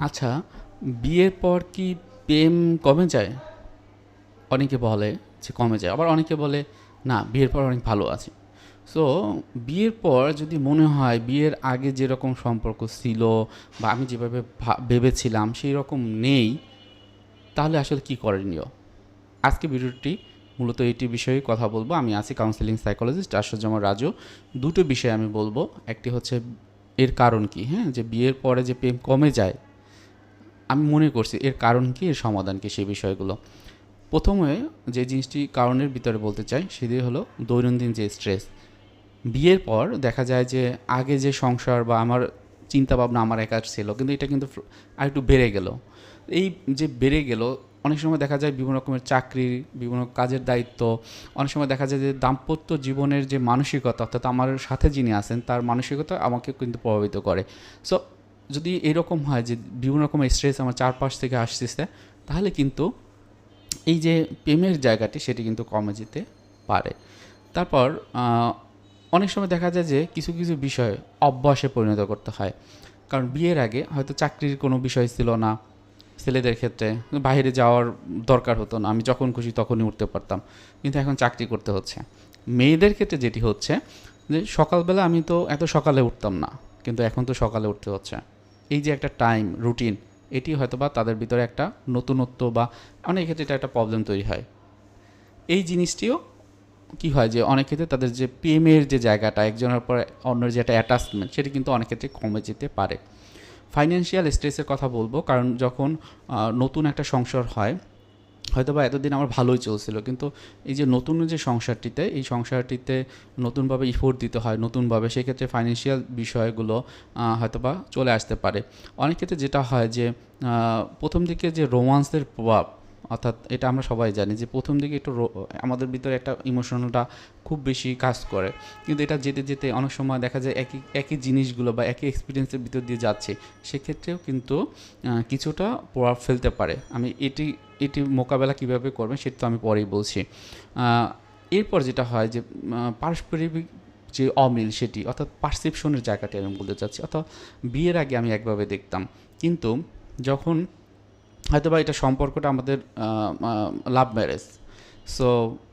আচ্ছা বিয়ের পর কি প্রেম কমে যায়? অনেকে বলে যে কমে যায়, আবার অনেকে বলে, না, বিয়ের পর অনেক ভালো আছে। সো বিয়ের পর যদি মনে হয় বিয়ের আগে যেরকম সম্পর্ক ছিল বা আমি যেভাবে ভেবেছিলাম সেই রকম নেই, তাহলে আসলে কি করণীয় আজকে ভিডিওটি মূলত এইটি বিষয়ে কথা বলব। আমি আছি কাউন্সিলিং সাইকোলজিস্ট আশ্চর্যময় রাজু। দুটো বিষয় আমি বলব। একটি হচ্ছে এর কারণ কি হ্যাঁ? যে বিয়ের পরে যে প্রেম কমে যায় আমি মনে করছি এর কারণ কি, এর সমাধান কি সেই বিষয়গুলো। প্রথমে যে জিনিসটি কারণের ভিতরে বলতে চাই, সেটি হলো দৈনন্দিন যে স্ট্রেস। বিয়ের পর দেখা যায় যে আগে যে সংসার বা আমার চিন্তা ভাবনা আমার একার ছিল, কিন্তু এটা কিন্তু আর একটু বেড়ে গেল। এই যে বেড়ে গেল, অনেক সময় দেখা যায় বিভিন্ন রকমের চাকরি, বিভিন্ন কাজের দায়িত্ব, অনেক সময় দেখা যায় যে দাম্পত্য জীবনের যে মানসিকতা, অর্থাৎ আমার সাথে যিনি আছেন, তার মানসিকতা আমাকে কিন্তু প্রভাবিত করে। সো যদি এরকম হয় যে বিভিন্ন রকমের স্ট্রেস আমার চারপাশ থেকে আসতেছে, তাহলে কিন্তু এই যে প্রেমের জায়গাটি সেটি কিন্তু কমে যেতে পারে। তারপর অনেক সময় দেখা যায় যে কিছু কিছু বিষয় অভ্যাসে পরিণত করতে হয়। কারণ বিয়ের আগে হয়তো চাকরির কোনো বিষয় ছিল না, ছেলেদের ক্ষেত্রে বাইরে যাওয়ার দরকার হতো না, আমি যখন খুশি তখনই উঠতে পারতাম, কিন্তু এখন চাকরি করতে হচ্ছে। মেয়েদের ক্ষেত্রে যেটি হচ্ছে যে সকালবেলা আমি তো এত সকালে উঠতাম না, কিন্তু এখন তো সকালে উঠতে হচ্ছে। এই যে একটা টাইম রুটিন এটি হয়তো বা তাদের ভিতরে একটা নতুনত্ব বা অনেক ক্ষেত্রে এটা একটা প্রবলেম তৈরি হয়। এই জিনিসটিও কি হয় যে অনেক ক্ষেত্রে তাদের যে প্রেমের যে জায়গাটা, একজনের পর অন্যের যে একটা অ্যাটাচমেন্ট সেটি কিন্তু অনেক ক্ষেত্রে কমে যেতে পারে। ফাইন্যান্সিয়াল স্ট্রেসের কথা বলব, কারণ যখন নতুন একটা সংসার হয় হয়তো বা এতদিন আমার ভালোই চলছিল, কিন্তু এই যে নতুন যে সংসারটিতে, এই সংসারটিতে নতুনভাবে ইফোর্ট দিতে হয় নতুনভাবে, সেক্ষেত্রে ফাইন্যান্সিয়াল বিষয়গুলো হয়তো বা চলে আসতে পারে। অনেক ক্ষেত্রে যেটা হয় যে প্রথম দিকে যে রোমান্সের প্রভাব অর্থাৎ এটা আমরা সবাই জানি যে প্রথম দিকে একটু আমাদের ভিতরে একটা ইমোশনটা খুব বেশি কাজ করে। কিন্তু এটা যেতে যেতে অনেক সময় দেখা যায় একই একই জিনিসগুলো বা একই এক্সপিরিয়েন্সের ভিতর দিয়ে যাচ্ছে। সেক্ষেত্রেও কিন্তু কিছুটা প্রভাব ফেলতে পারে। আমি এটি এটি মোকাবেলা কীভাবে করবেন সেটা তো আমি পরেই বলছি। এরপর যেটা হয় যে পারস্পরিক যে অমিল সেটি, অর্থাৎ পারসেপশনের জায়গাটি আমি বলতে চাচ্ছি। অর্থাৎ বিয়ের আগে আমি একভাবে দেখতাম। কিন্তু যখন হয়তো বা এটা সম্পর্কটা আমাদের লাভ ম্যারেজ সো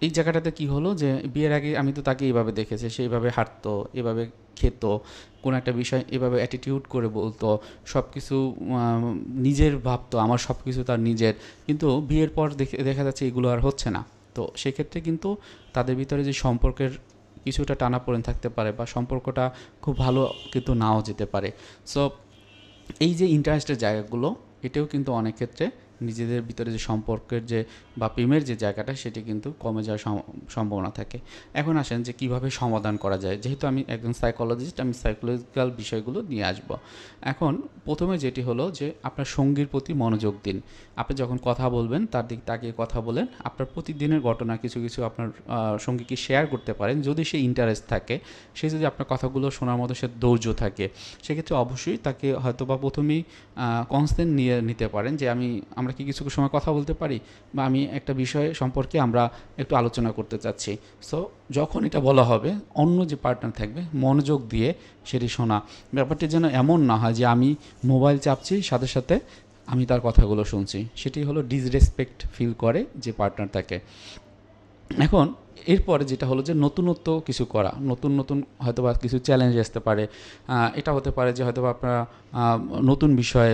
এই জায়গাটাতে কি হলো যে, বিয়ের আগে আমি তো তাকে এইভাবে দেখেছি, সে এইভাবে হাঁটতো, এভাবে খেত, কোনো একটা বিষয় এভাবে অ্যাটিটিউড করে বলতো সব কিছু নিজের ভাবতো, আমার সব কিছু তার নিজের। কিন্তু বিয়ের পর দেখে, দেখা যাচ্ছে এগুলো আর হচ্ছে না। তো সেক্ষেত্রে কিন্তু তাদের ভিতরে যে সম্পর্কের কিছুটা টানাপোড়েন থাকতে পারে বা সম্পর্কটা খুব ভালো কিন্তু নাও যেতে পারে। সো এই যে ইন্টারেস্টের জায়গাগুলো এটাও কিন্তু অনেক ক্ষেত্রে নিজেদের ভিতরে যে সম্পর্কের যে বা প্রেমের যে জায়গাটা, সেটি কিন্তু কমে যাওয়ার সম- সম্ভাবনা থাকে। এখন আসেন যে কীভাবে সমাধান করা যায়। যেহেতু আমি একজন সাইকোলজিস্ট আমি সাইকোলজিক্যাল বিষয়গুলো নিয়ে আসব। এখন প্রথমে যেটি হলো যে আপনার সঙ্গীর প্রতি মনোযোগ দিন। আপনি যখন কথা বলবেন, তার দিক তাকিয়ে কথা বলেন। আপনার প্রতিদিনের ঘটনা কিছু কিছু আপনার সঙ্গীকে শেয়ার করতে পারেন। যদি সে ইন্টারেস্ট থাকে, সে যদি আপনার কথাগুলো শোনার মতো সে ধৈর্য থাকে, সেক্ষেত্রে অবশ্যই তাকে হয়তো বা প্রথমেই কনসেন্ট নিয়ে নিতে পারেন যে আমি, আমরা কি কিছু সময় কথা বলতে পারি? বা আমি একটা বিষয় সম্পর্কে আমরা একটু আলোচনা করতে চাচ্ছি। সো যখন এটা বলা হবে, অন্য যে পার্টনার থাকবে, মনোযোগ দিয়ে সেটি শোনা। ব্যাপারটি যেন এমন না হয় যে আমি মোবাইল চাপছি, সাথে সাথে আমি তার কথাগুলো শুনছি। সেটি হলো ডিসরেসপেক্ট ফিল করে যে পার্টনার তাকে। এখন এরপরে যেটা হলো যে নতুনত্ব কিছু করা, নতুন নতুন হয়তো বা কিছু চ্যালেঞ্জ আসতে পারে। এটা হতে পারে যে হয়তো আপনারা নতুন বিষয়ে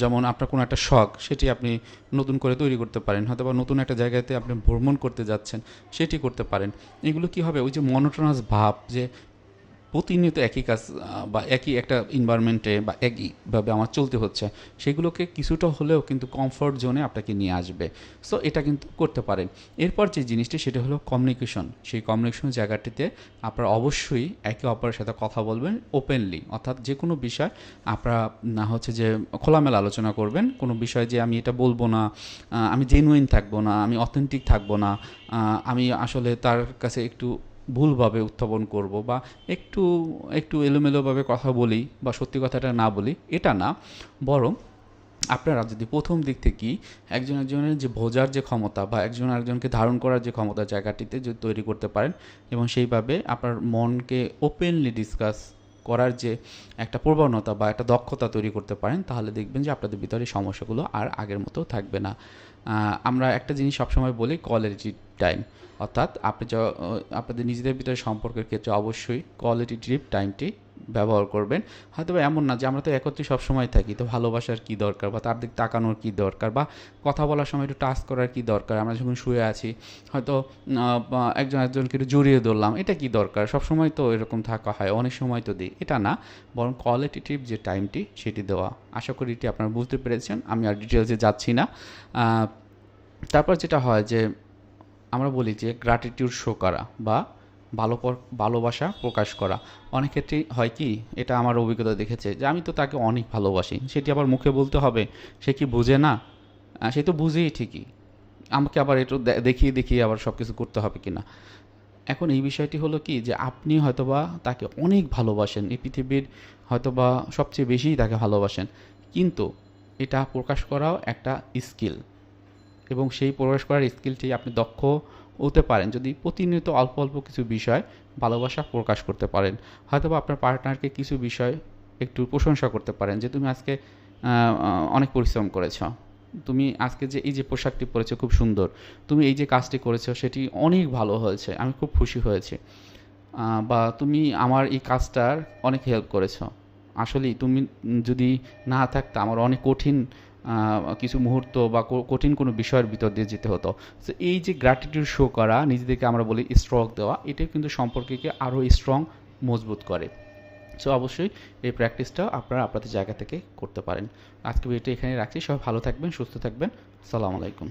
যেমন আপনার কোনো একটা শখ, সেটি আপনি নতুন করে তৈরি করতে পারেন। হয়তো বা নতুন একটা জায়গাতে আপনি ভ্রমণ করতে যাচ্ছেন, সেটি করতে পারেন। এগুলো কি হবে? ওই যে মনোটনাস ভাব যে প্রতিনিয়ত একই কাজ বা একই একটা এনভায়রনমেন্টে বা একইভাবে আমার চলতে হচ্ছে, সেগুলোকে কিছুটা হলেও কিন্তু কমফর্ট জোনে আপনাকে নিয়ে আসবে। সো এটা কিন্তু করতে পারেন। এরপর যে জিনিসটি, সেটা হলো কমিউনিকেশন সেই কমিউনিকেশন জায়গাটিতে আপনারা অবশ্যই একে অপরের সাথে কথা বলবেন ওপেনলি অর্থাৎ যে কোনো বিষয় আপনারা না হচ্ছে যে খোলামেলা আলোচনা করবেন। কোনো বিষয় যে আমি এটা বলব না আমি জেনুইন থাকব না, আমি অথেন্টিক থাকব না আমি আসলে তার কাছে একটু ভুলভাবে উত্থাপন করব বা একটু একটু এলোমেলোভাবে কথা বলি বা সত্যি কথাটা না বলি, এটা না। বরং আপনারা যদি প্রথম দিক থেকে একজন একজনের যে বোঝার যে ক্ষমতা বা একজন একজনকে ধারণ করার যে ক্ষমতা জায়গাটিতে যদি তৈরি করতে পারেন এবং সেইভাবে আপনার মনকে ওপেনলি ডিসকাস করার যে একটা প্রবণতা বা একটা দক্ষতা তৈরি করতে পারেন, তাহলে দেখবেন যে আপনাদের ভিতরে সমস্যাগুলো আর আগের মতো থাকবে না। আমরা একটা জিনিস সবসময় বলি কোয়ালিটি টাইম অর্থাৎ আপনি আপনাদের নিজেদের ভিতরে সম্পর্কের ক্ষেত্রে অবশ্যই কোয়ালিটি ট্রিপ টাইমটি ব্যবহার করবেন। হয়তো এমন না যে আমরা তো একত্রে সবসময় থাকি, তো ভালোবাসার কী দরকার বা তার দিক তাকানোর কী দরকার বা কথা বলার সময় একটু টাচ করার কী দরকার? আমরা যখন শুয়ে আছি, হয়তো একজন একজনকে একটু জড়িয়ে ধরলাম, এটা কি দরকার? সব সময় তো এরকম থাকা হয়, অনেক সময় তো দিই। এটা না, বরং কোয়ালিটি ট্রিপ যে টাইমটি সেটি দেওয়া। আশা করি এটি আপনারা বুঝতে পেরেছেন, আমি আর ডিটেলসে যাচ্ছি না। তারপর যেটা হয় যে, আমরা বলি যে গ্র্যাটিটিউড শো করা বা ভালো ভালোবাসা প্রকাশ করা। অনেক ক্ষেত্রেই হয় কি, এটা আমার অভিজ্ঞতা দেখেছে যে আমি তো তাকে অনেক ভালোবাসি। সেটি আবার মুখে বলতে হবে, সে কি বুঝে না? সে তো বুঝেই ঠিকই। আমাকে আবার একটু দেখিয়ে দেখিয়ে আবার সব কিছু করতে হবে কি না এখন এই বিষয়টি হলো কি যে আপনি হয়তোবা তাকে অনেক ভালোবাসেন, এই পৃথিবীর হয়তোবা সবচেয়ে বেশি তাকে ভালোবাসেন। কিন্তু এটা প্রকাশ করাও একটা স্কিল এবং সেই প্রকাশ করার স্কিলটি আপনি দক্ষ হতে পারেন। যদি প্রতিনিয়ত অল্প অল্প কিছু বিষয় ভালোবাসা প্রকাশ করতে পারেন, হয়তোবা আপনার পার্টনারকে কিছু বিষয় একটু প্রশংসা করতে পারেন যে, তুমি আজকে অনেক পরিশ্রম করেছ। তুমি আজকে যে, এই যে পোশাকটি পরেছো খুব সুন্দর। তুমি এই যে কাজটি করেছ সেটি অনেক ভালো হয়েছে। আমি খুব খুশি হয়েছি। বা তুমি আমার এই কাজটার অনেক হেল্প করেছ। আসলেই তুমি যদি না থাকতে আমার অনেক কঠিন কিছু মুহূর্ত বা কঠিন কোনো বিষয়ের ভিতর দিয়ে যেতে হতো। তো এই যে গ্র্যাটিটিউড শো করা, নিজেদেরকে আমরা বলি স্ট্রক দেওয়া, এটাই কিন্তু সম্পর্ককে আরও স্ট্রং মজবুত করে। সো অবশ্যই এই প্র্যাকটিসটা আপনারা আপনাদের জায়গা থেকে করতে পারেন। আজকে ভিডিওটি এখানে রাখছি। সবাই ভালো থাকবেন, সুস্থ থাকবেন। সালাম আলাইকুম।